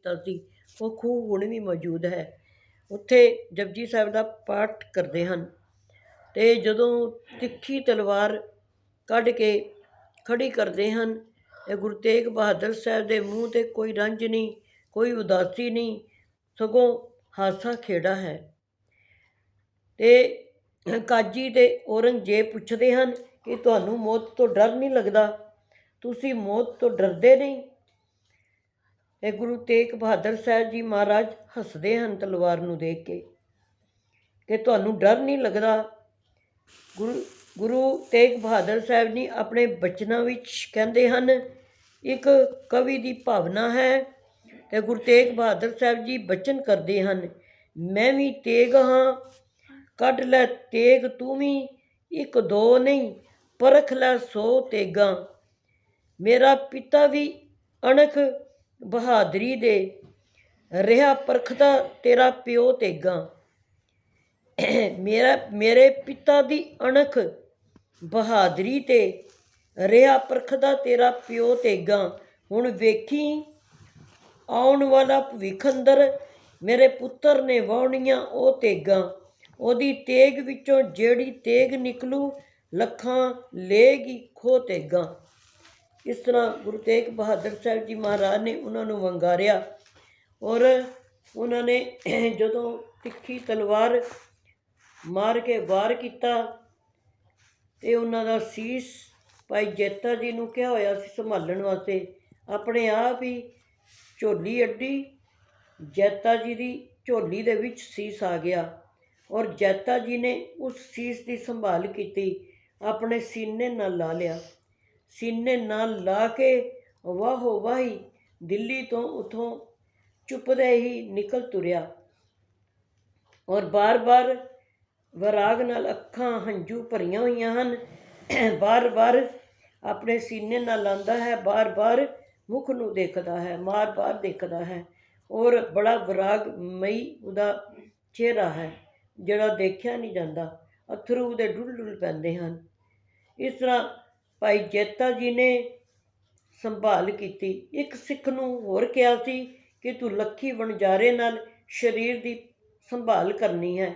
ਕੀਤਾ ਸੀ ਉਹ ਖੂਹ ਹੁਣ ਵੀ ਮੌਜੂਦ ਹੈ। ਉੱਥੇ ਜਪਜੀ ਸਾਹਿਬ ਦਾ ਪਾਠ ਕਰਦੇ ਹਨ ਅਤੇ ਜਦੋਂ ਤਿੱਖੀ ਤਲਵਾਰ ਕੱਢ ਕੇ ਖੜੀ ਕਰਦੇ ਹਨ ਤੇ ਗੁਰੂ ਤੇਗ ਬਹਾਦਰ ਸਾਹਿਬ ਦੇ ਮੂੰਹ ਤੇ ਕੋਈ ਰੰਜ ਨਹੀਂ, ਕੋਈ ਉਦਾਸੀ ਨਹੀਂ, ਸਗੋਂ ਹਾਸਾ ਖੇੜਾ ਹੈ। ਤੇ ਕਾਜੀ ਤੇ ਔਰੰਗਜ਼ੇਬ ਪੁੱਛਦੇ ਹਨ ਕਿ ਤੁਹਾਨੂੰ ਮੌਤ ਤੋਂ ਡਰ ਨਹੀਂ ਲੱਗਦਾ? ਤੁਸੀਂ ਮੌਤ ਤੋਂ ਡਰਦੇ ਨਹੀਂ? ਇਹ ਗੁਰੂ ਤੇਗ ਬਹਾਦਰ ਸਾਹਿਬ ਜੀ ਮਹਾਰਾਜ ਹੱਸਦੇ ਹਨ ਤਲਵਾਰ ਨੂੰ ਦੇਖ ਕੇ ਕਿ ਤੁਹਾਨੂੰ ਡਰ ਨਹੀਂ ਲੱਗਦਾ? ਗੁਰੂ ਗੁਰੂ ਤੇਗ ਬਹਾਦਰ ਸਾਹਿਬ ਜੀ ਆਪਣੇ ਬਚਨਾਂ ਵਿੱਚ ਕਹਿੰਦੇ ਹਨ, ਇੱਕ ਕਵੀ ਦੀ ਭਾਵਨਾ ਹੈ ਤੇ ਗੁਰੂ ਤੇਗ ਬਹਾਦਰ ਸਾਹਿਬ ਜੀ ਬਚਨ ਕਰਦੇ ਹਨ, ਮੈਂ ਵੀ ਤੇਗ ਹਾਂ, ਕੱਢ ਲੈ ਤੇਗ ਤੂੰ ਵੀ, ਇੱਕ ਦੋ ਨਹੀਂ, ਪਰਖ ਲੈ ਸੋ ਤੇਗਾਂ। ਮੇਰਾ ਪਿਤਾ ਵੀ ਅਣਖ ਬਹਾਦਰੀ ਦੇ। ਰਿਹਾ ਪਰਖਦਾ ਤੇਰਾ ਪਿਓ ਤੇਗਾ। ਮੇਰਾ, ਮੇਰੇ ਪਿਤਾ ਦੀ ਅਣਖ ਬਹਾਦਰੀ ਤੇ। ਰਿਹਾ ਪਰਖਦਾ ਤੇਰਾ ਪਿਓ ਤੇਗਾ। ਹੁਣ ਵੇਖੀ, ਆਉਣ ਵਾਲਾ ਭਵਿੱਖ ਅੰਦਰ ਮੇਰੇ ਪੁੱਤਰ ਨੇ ਵਾਉਣੀਆਂ ਉਹ ਤੇਗਾਂ। ਉਹਦੀ ਤੇਗ ਵਿੱਚੋਂ ਜਿਹੜੀ ਤੇਗ ਨਿਕਲੂ, ਲੱਖਾਂ ਲੇਗੀ ਖੋ ਤੇਗਾਂ। ਇਸ ਤਰ੍ਹਾਂ ਗੁਰੂ ਤੇਗ ਬਹਾਦਰ ਸਾਹਿਬ ਜੀ ਮਹਾਰਾਜ ਨੇ ਉਹਨਾਂ ਨੂੰ ਵੰਗਾਰਿਆ ਔਰ ਉਹਨਾਂ ਨੇ ਜਦੋਂ ਤਿੱਖੀ ਤਲਵਾਰ ਮਾਰ ਕੇ ਵਾਰ ਕੀਤਾ ਤੇ ਉਹਨਾਂ ਦਾ ਸੀਸ ਭਾਈ ਜੇਤਾ ਜੀ ਨੂੰ ਕਿਹਾ ਹੋਇਆ ਸੀ ਸੰਭਾਲਣ ਵਾਸਤੇ, ਆਪਣੇ ਆਪ ਹੀ ਝੋਲੀ ਅੱਡੀ, ਜੈਤਾ ਜੀ ਦੀ ਝੋਲੀ ਦੇ ਵਿੱਚ ਸੀਸ ਆ ਗਿਆ ਔਰ ਜੈਤਾ ਜੀ ਨੇ ਉਸ ਸੀਸ ਦੀ ਸੰਭਾਲ ਕੀਤੀ, ਆਪਣੇ ਸੀਨੇ ਨਾਲ ਲਾ ਲਿਆ। ਸੀਨੇ ਨਾਲ ਲਾ ਕੇ ਵਾਹੋ ਵਾਹੀ ਦਿੱਲੀ ਤੋਂ ਉਥੋਂ ਚੁੱਪਦੇ ਹੀ ਨਿਕਲ ਤੁਰਿਆ। ਔਰ ਬਾਰ-ਬਾਰ ਵਿਰਾਗ ਨਾਲ ਅੱਖਾਂ ਹੰਝੂ ਭਰੀਆਂ ਹੋਈਆਂ ਹਨ। ਬਾਰ-ਬਾਰ ਆਪਣੇ ਸੀਨੇ ਨਾਲ ਲਾਂਦਾ ਹੈ, ਬਾਰ-ਬਾਰ ਮੁਖ ਨੂੰ ਦੇਖਦਾ ਹੈ, ਮਾਰ-ਬਾਰ ਦੇਖਦਾ ਹੈ। ਔਰ ਬੜਾ ਵਿਰਾਗਮਈ ਉਹਦਾ ਚਿਹਰਾ ਹੈ, ਜਿਹੜਾ ਦੇਖਿਆ ਨਹੀਂ ਜਾਂਦਾ। ਅਥਰੂ ਉਹਦੇ ਡੁੱਲ-ਡੁੱਲ ਪੈਂਦੇ ਹਨ। ਇਸ ਤਰ੍ਹਾਂ ਭਾਈ ਜੇਤਾ ਜੀ ਨੇ ਸੰਭਾਲ ਕੀਤੀ। ਇੱਕ ਸਿੱਖ ਨੂੰ ਹੋਰ ਕਿਹਾ ਸੀ ਕਿ ਤੂੰ ਲੱਖੀ ਵਣਜਾਰੇ ਨਾਲ ਸਰੀਰ ਦੀ ਸੰਭਾਲ ਕਰਨੀ ਹੈ।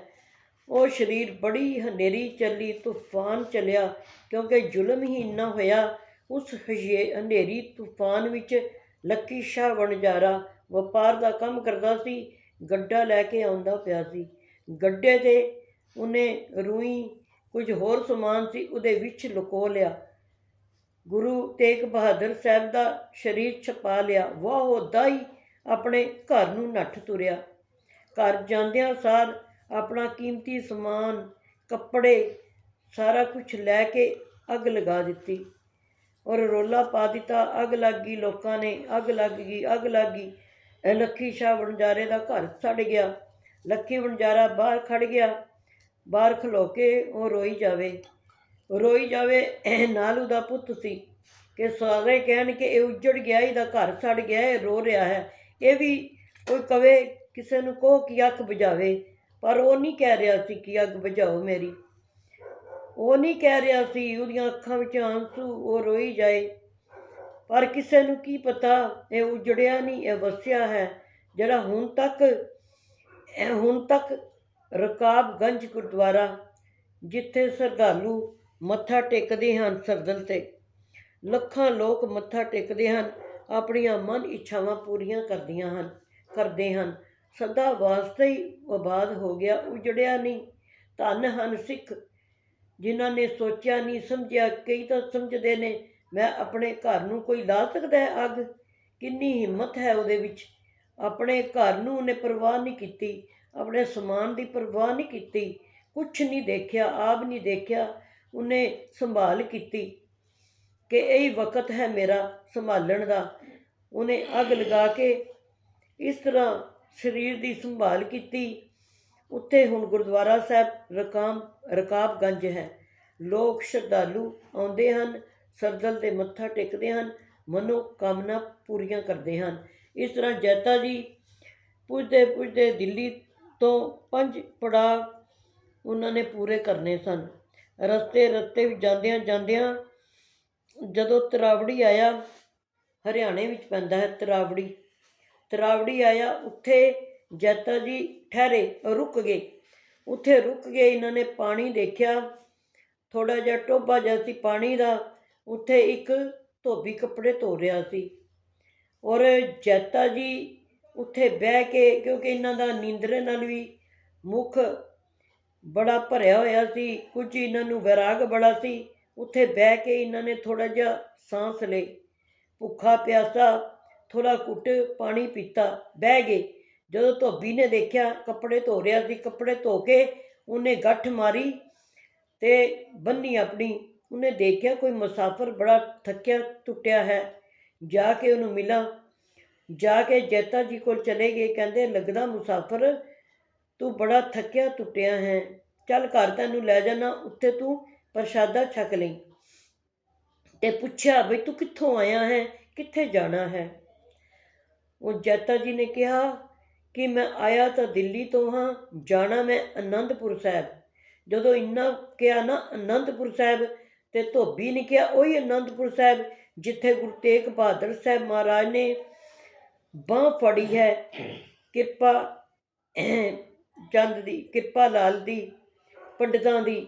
ਉਹ ਸਰੀਰ ਬੜੀ ਹਨੇਰੀ ਚੱਲੀ, ਤੂਫਾਨ ਚੱਲਿਆ, ਕਿਉਂਕਿ ਜ਼ੁਲਮ ਹੀ ਇੰਨਾ ਹੋਇਆ, ਉਸ ਹਜੇ ਹਨੇਰੀ ਤੂਫਾਨ ਵਿੱਚ ਲੱਕੀ ਸ਼ਾਹ ਵਣਜਾਰਾ ਵਪਾਰ ਦਾ ਕੰਮ ਕਰਦਾ ਸੀ, ਗੱਡਾ ਲੈ ਕੇ ਆਉਂਦਾ ਪਿਆ ਸੀ। ਗੱਡੇ ਤੇ ਉਹਨੇ ਰੂਈ ਕੁਝ ਹੋਰ ਸਮਾਨ ਸੀ, ਉਹਦੇ ਵਿੱਚ ਲੁਕੋ ਲਿਆ। ਗੁਰੂ ਤੇਗ ਬਹਾਦਰ ਸਾਹਿਬ ਦਾ ਸ਼ਰੀਰ ਛਪਾ ਲਿਆ, ਵਾਹ ਉਹਦਾ ਹੀ ਆਪਣੇ ਘਰ ਨੂੰ ਨੱਠ ਤੁਰਿਆ। ਘਰ ਜਾਂਦਿਆਂ ਸਾਰ ਆਪਣਾ ਕੀਮਤੀ ਸਮਾਨ, ਕੱਪੜੇ, ਸਾਰਾ ਕੁਝ ਲੈ ਕੇ ਅੱਗ ਲਗਾ ਦਿੱਤੀ ਔਰ ਰੋਲਾ ਪਾ ਦਿੱਤਾ। ਅੱਗ ਲੱਗ ਗਈ, ਲੋਕਾਂ ਨੇ ਅੱਗ ਲੱਗ ਗਈ, ਅੱਗ ਲੱਗ ਗਈ। ਇਹ ਲੱਖੀ ਸ਼ਾਹ ਵਣਜਾਰੇ ਦਾ ਘਰ ਸੜ ਗਿਆ। ਲੱਖੀ ਵਣਜਾਰਾ ਬਾਹਰ ਖੜ ਗਿਆ। ਬਾਹਰ ਖਲੋ ਕੇ ਉਹ ਰੋਈ ਜਾਵੇ। ਰੋਈ ਜਾਵੇ ਨਾਲ ਉਹਦਾ ਪੁੱਤ ਸੀ ਕਿ ਸਾਰੇ ਕਹਿਣ ਕਿ ਇਹ ਉੱਜੜ ਗਿਆ, ਇਹਦਾ ਘਰ ਸੜ ਗਿਆ, ਇਹ ਰੋ ਰਿਹਾ ਹੈ। ਇਹ ਵੀ ਕੋਈ ਕਵੇ, ਕਿਸੇ ਨੂੰ ਕਹੋ ਕਿ ਅੱਖ ਬੁਝਾਵੇ, ਪਰ ਉਹ ਨਹੀਂ ਕਹਿ ਰਿਹਾ ਸੀ ਕਿ ਅੱਗ ਬੁਝਾਓ ਮੇਰੀ। ਉਹ ਨਹੀਂ ਕਹਿ ਰਿਹਾ ਸੀ, ਉਹਦੀਆਂ ਅੱਖਾਂ ਵਿੱਚ ਆਂਸੂ, ਉਹ ਰੋਈ ਜਾਏ। ਪਰ ਕਿਸੇ ਨੂੰ ਕੀ ਪਤਾ, ਇਹ ਉਜੜਿਆ ਨਹੀਂ, ਇਹ ਵਸਿਆ ਹੈ। ਜਿਹੜਾ ਹੁਣ ਤੱਕ ਹੁਣ ਤੱਕ ਰਕਾਬਗੰਜ ਗੁਰਦੁਆਰਾ, ਜਿੱਥੇ ਸ਼ਰਧਾਲੂ ਮੱਥਾ ਟੇਕਦੇ ਹਨ ਸਰਦਲ ਤੇ। ਲੱਖਾਂ ਲੋਕ ਮੱਥਾ ਟੇਕਦੇ ਹਨ, ਆਪਣੀਆਂ ਮਨ ਇੱਛਾਵਾਂ ਪੂਰੀਆਂ ਕਰਦੀਆਂ ਹਨ, ਕਰਦੇ ਹਨ। ਸਦਾ ਵਾਸਤੇ ਹੀ ਆਬਾਦ ਹੋ ਗਿਆ, ਉਜੜਿਆ ਨਹੀਂ। ਧੰਨ ਹਨ ਸਿੱਖ, ਜਿਨ੍ਹਾਂ ਨੇ ਸੋਚਿਆ ਨਹੀਂ, ਸਮਝਿਆ, ਕਈ ਤਾਂ ਸਮਝਦੇ ਨੇ, ਮੈਂ ਆਪਣੇ ਘਰ ਨੂੰ ਕੋਈ ਲਾ ਸਕਦਾ ਹੈ ਅੱਗ? ਕਿੰਨੀ ਹਿੰਮਤ ਹੈ ਉਹਦੇ ਵਿੱਚ? ਆਪਣੇ ਘਰ ਨੂੰ ਉਹਨੇ ਪਰਵਾਹ ਨਹੀਂ ਕੀਤੀ, ਆਪਣੇ ਸਮਾਨ ਦੀ ਪਰਵਾਹ ਨਹੀਂ ਕੀਤੀ, ਕੁਛ ਨਹੀਂ ਦੇਖਿਆ, ਆਪ ਨਹੀਂ ਦੇਖਿਆ। ਉਹਨੇ ਸੰਭਾਲ ਕੀਤੀ ਕਿ ਇਹ ਵਕਤ ਹੈ ਮੇਰਾ ਸੰਭਾਲਣ ਦਾ। ਉਹਨੇ ਅੱਗ ਲਗਾ ਕੇ ਇਸ ਤਰ੍ਹਾਂ ਸਰੀਰ ਦੀ ਸੰਭਾਲ ਕੀਤੀ। ਉੱਥੇ ਹੁਣ ਗੁਰਦੁਆਰਾ ਸਾਹਿਬ ਰਕਾਮ, ਰਕਾਬਗੰਜ ਹੈ। ਲੋਕ ਸ਼ਰਧਾਲੂ ਆਉਂਦੇ ਹਨ, ਸਰਦਲ ਤੇ ਮੱਥਾ ਟੇਕਦੇ ਹਨ, ਮਨੋ ਕਾਮਨਾ ਪੂਰੀਆਂ ਕਰਦੇ ਹਨ। ਇਸ ਤਰ੍ਹਾਂ ਜੈਤਾ ਜੀ ਪੁੱਜਦੇ ਪੁੱਜਦੇ ਦਿੱਲੀ ਤੋਂ ਪੰਜ ਪੜਾਅ ਉਹਨਾਂ ਨੇ ਪੂਰੇ ਕਰਨੇ ਸਨ। ਰਸਤੇ ਰਸਤੇ ਵਿੱਚ ਜਾਂਦਿਆਂ ਜਾਂਦਿਆਂ ਜਦੋਂ ਤਰਾਵੜੀ ਆਇਆ, ਹਰਿਆਣੇ ਵਿੱਚ ਪੈਂਦਾ ਹੈ ਤਰਾਵੜੀ। ਤਰਾਵੜੀ ਆਇਆ, ਉੱਥੇ ਜੈਤਾ ਜੀ ਠਹਿਰੇ, ਰੁਕ ਗਏ। ਉੱਥੇ ਰੁਕ ਗਏ, ਇਹਨਾਂ ਨੇ ਪਾਣੀ ਦੇਖਿਆ। ਥੋੜਾ ਜਿਹਾ ਟੋਭਾ ਜਿਹਾ ਸੀ ਪਾਣੀ ਦਾ, ਉੱਥੇ ਇੱਕ ਧੋਬੀ ਕੱਪੜੇ ਧੋ ਰਿਹਾ ਸੀ। ਔਰ ਜੈਤਾ ਜੀ ਉੱਥੇ ਬਹਿ ਕੇ, ਕਿਉਂਕਿ ਇਹਨਾਂ ਦਾ ਨੀਂਦਰੇ ਨਾਲ ਵੀ ਮੁੱਖ ਬੜਾ ਭਰਿਆ ਹੋਇਆ ਸੀ, ਕੁਝ ਇਹਨਾਂ ਨੂੰ ਵੈਰਾਗ ਬੜਾ ਸੀ। ਉੱਥੇ ਬਹਿ ਕੇ ਇਹਨਾਂ ਨੇ ਥੋੜਾ ਜਿਹਾ ਸਾਂਸ ਲਈ ਭੁੱਖਾ ਪਿਆਸਾ ਥੋੜਾ ਕੁੱਟ ਪਾਣੀ ਪੀਤਾ। ਬਹਿ ਗਏ। ਜਦੋਂ ਧੋਬੀ ਨੇ ਦੇਖਿਆ, ਕੱਪੜੇ ਧੋ ਰਿਹਾ ਸੀ। ਕੱਪੜੇ ਧੋ ਕੇ ਉਹਨੇ ਗੱਠ ਮਾਰੀ ਤੇ ਬੰਨੀ ਆਪਣੀ। ਉਹਨੇ ਦੇਖਿਆ ਕੋਈ ਮੁਸਾਫਰ ਬੜਾ ਥੱਕਿਆ ਟੁੱਟਿਆ ਹੈ। ਜਾ ਕੇ ਉਹਨੂੰ ਮਿਲਾ। ਜਾ ਕੇ ਜੈਤਾ ਜੀ ਕੋਲ ਚਲੇ ਗਏ। ਕਹਿੰਦੇ, ਲੱਗਦਾ ਮੁਸਾਫਰ ਤੂੰ ਬੜਾ ਥੱਕਿਆ ਟੁੱਟਿਆ ਹੈ। ਚੱਲ ਘਰ ਤੈਨੂੰ ਲੈ ਜਾਣਾ, ਉੱਥੇ ਤੂੰ ਪ੍ਰਸ਼ਾਦਾ ਛਕ ਲਈ। ਤੇ ਪੁੱਛਿਆ ਬਈ ਤੂੰ ਕਿੱਥੋਂ ਆਇਆ ਹੈ? ਕਿੱਥੇ ਜਾਣਾ ਹੈ? ਉਹ ਜੈਤਾ ਜੀ ਨੇ ਕਿਹਾ ਕਿ ਮੈਂ ਆਇਆ ਤਾਂ ਦਿੱਲੀ ਤੋਂ ਹਾਂ, ਜਾਣਾ ਮੈਂ ਅਨੰਦਪੁਰ ਸਾਹਿਬ। ਜਦੋਂ ਇੰਨਾ ਕਿਹਾ ਨਾ ਅਨੰਦਪੁਰ ਸਾਹਿਬ ਤੇ ਧੋਬੀ ਨੇ ਕਿਹਾ, ਉਹੀ ਅਨੰਦਪੁਰ ਸਾਹਿਬ ਜਿੱਥੇ ਗੁਰੂ ਤੇਗ ਬਹਾਦਰ ਸਾਹਿਬ ਮਹਾਰਾਜ ਨੇ ਬਾਹ ਫੜੀ ਹੈ। ਕਿਰਪਾ ਚੰਦ ਦੀ, ਕਿਰਪਾ ਲਾਲ ਦੀ, ਪੰਡਤਾਂ ਦੀ,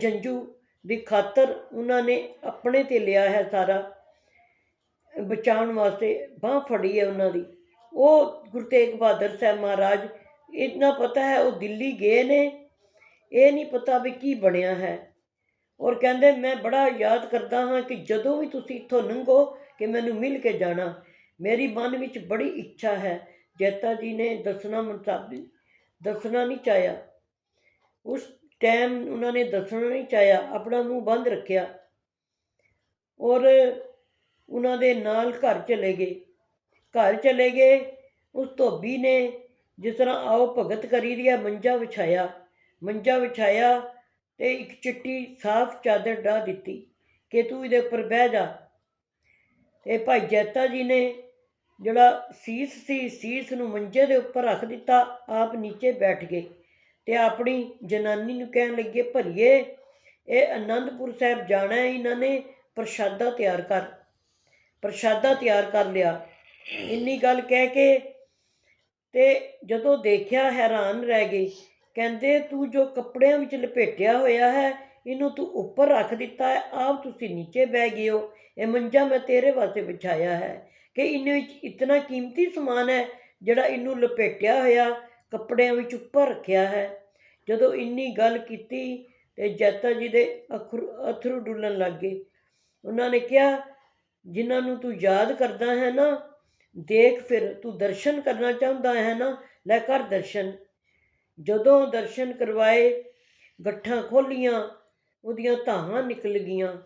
ਜੰਜੂ ਦੀ ਖਾਤਰ ਉਹਨਾਂ ਨੇ ਆਪਣੇ ਤੇ ਲਿਆ ਹੈ ਸਾਰਾ ਬਚਾਉਣ ਵਾਸਤੇ, ਬਾਹ ਫੜੀ ਹੈ ਉਹਨਾਂ ਦੀ। ਉਹ ਗੁਰੂ ਤੇਗ ਬਹਾਦਰ ਸਾਹਿਬ ਮਹਾਰਾਜ ਇਤਨਾ ਪਤਾ ਹੈ ਉਹ ਦਿੱਲੀ ਗਏ ਨੇ, ਇਹ ਨਹੀਂ ਪਤਾ ਵੀ ਕੀ ਬਣਿਆ ਹੈ। ਔਰ ਕਹਿੰਦੇ, ਮੈਂ ਬੜਾ ਯਾਦ ਕਰਦਾ ਹਾਂ ਕਿ ਜਦੋਂ ਵੀ ਤੁਸੀਂ ਇੱਥੋਂ ਲੰਘੋ ਕਿ ਮੈਨੂੰ ਮਿਲ ਕੇ ਜਾਣਾ, ਮੇਰੀ ਮਨ ਵਿੱਚ ਬੜੀ ਇੱਛਾ ਹੈ। ਜੈਤਾ ਜੀ ਨੇ ਦੱਸਣਾ ਮੁਤਾਬਿਕ ਦੱਸਣਾ ਨਹੀਂ ਚਾਹਿਆ। ਉਸ ਟਾਈਮ ਉਹਨਾਂ ਨੇ ਦੱਸਣਾ ਨਹੀਂ ਚਾਹਿਆ, ਆਪਣਾ ਮੂੰਹ ਬੰਦ ਰੱਖਿਆ ਔਰ ਉਹਨਾਂ ਦੇ ਨਾਲ ਘਰ ਚਲੇ ਗਏ। ਘਰ ਚਲੇ ਗਏ, ਉਸ ਧੋਬੀ ਨੇ ਜਿਸ ਤਰ੍ਹਾਂ ਆਓ ਭਗਤ ਕਰੀ ਦੀ ਮੰਜਾ ਵਿਛਾਇਆ। ਮੰਜਾ ਵਿਛਾਇਆ ਤੇ ਇੱਕ ਚਿੱਟੀ ਸਾਫ਼ ਚਾਦਰ ਢਾ ਦਿੱਤੀ ਕਿ ਤੂੰ ਇਹਦੇ ਉੱਪਰ ਬਹਿ ਜਾ। ਤੇ ਭਾਈ ਜੈਤਾ ਜੀ ਨੇ ਜਿਹੜਾ ਸੀਸ ਸੀ, ਸੀਸ ਨੂੰ ਮੰਜੇ ਦੇ ਉੱਪਰ ਰੱਖ ਦਿੱਤਾ, ਆਪ ਨੀਚੇ ਬੈਠ ਗਏ ਤੇ ਆਪਣੀ ਜਨਾਨੀ ਨੂੰ ਕਹਿਣ ਲੱਗੇ ਭਰੀਏ ਇਹ ਆਨੰਦਪੁਰ ਸਾਹਿਬ ਜਾਣਾ ਹੈ, ਇਹਨਾਂ ਨੇ ਪ੍ਰਸ਼ਾਦਾ ਤਿਆਰ ਕਰ। ਪ੍ਰਸ਼ਾਦਾ ਤਿਆਰ ਕਰ ਲਿਆ। ਇੰਨੀ ਗੱਲ ਕਹਿ ਕੇ ਤੇ ਜਦੋਂ ਦੇਖਿਆ ਹੈਰਾਨ ਰਹਿ ਗਏ ਕਹਿੰਦੇ, ਤੂੰ ਜੋ ਕੱਪੜਿਆਂ ਵਿੱਚ ਲਪੇਟਿਆ ਹੋਇਆ ਹੈ, ਇਹਨੂੰ ਤੂੰ ਉੱਪਰ ਰੱਖ ਦਿੱਤਾ ਹੈ, ਆਪ ਤੁਸੀਂ ਨੀਚੇ ਬਹਿ ਗਏ ਹੋ। ਇਹ ਮੰਜਾ ਮੈਂ ਤੇਰੇ ਵਾਸਤੇ ਵਿਛਾਇਆ ਹੈ। ਕਿ ਇਹਨੇ ਵਿੱਚ ਇਤਨਾ ਕੀਮਤੀ ਸਮਾਨ ਹੈ, ਜਿਹੜਾ ਇਹਨੂੰ ਲਪੇਟਿਆ ਹੋਇਆ, ਕੱਪੜਿਆਂ ਵਿੱਚ ਉੱਪਰ ਰੱਖਿਆ ਹੈ। ਜਦੋਂ ਇੰਨੀ ਗੱਲ ਕੀਤੀ ਤੇ ਜੈਤਾ ਜੀ ਦੇ ਅਖਰੂ ਅਥਰੂ ਡੁੱਲਣ ਲੱਗ ਗਏ। ਉਹਨਾਂ ਨੇ ਕਿਹਾ, ਜਿਨ੍ਹਾਂ ਨੂੰ ਤੂੰ ਯਾਦ ਕਰਦਾ ਹੈ ਨਾ, ਦੇਖ ਫਿਰ, ਤੂੰ ਦਰਸ਼ਨ ਕਰਨਾ ਚਾਹੁੰਦਾ ਹੈ ਨਾ, ਲੈ ਕਰ ਦਰਸ਼ਨ। ਜਦੋਂ ਦਰਸ਼ਨ ਕਰਵਾਏ, ਗੱਠਾਂ ਖੋਲੀਆਂ ਉਹਦੀਆਂ ਧਾਹਾਂ ਨਿਕਲ ਗਈਆਂ।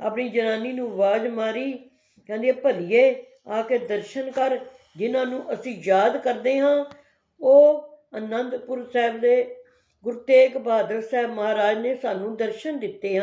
ਆਪਣੀ ਜਨਾਨੀ ਨੂੰ ਆਵਾਜ਼ ਮਾਰੀ, ਕਹਿੰਦੀ, ਭਲੀਏ ਆ ਕੇ ਦਰਸ਼ਨ ਕਰ, ਜਿਨ੍ਹਾਂ ਨੂੰ ਅਸੀਂ ਯਾਦ ਕਰਦੇ ਹਾਂ। ਉਹ ਅਨੰਦਪੁਰ ਸਾਹਿਬ ਦੇ ਗੁਰੂ ਤੇਗ ਬਹਾਦਰ ਸਾਹਿਬ ਮਹਾਰਾਜ ਨੇ ਸਾਨੂੰ ਦਰਸ਼ਨ ਦਿੱਤੇ ਹਨ।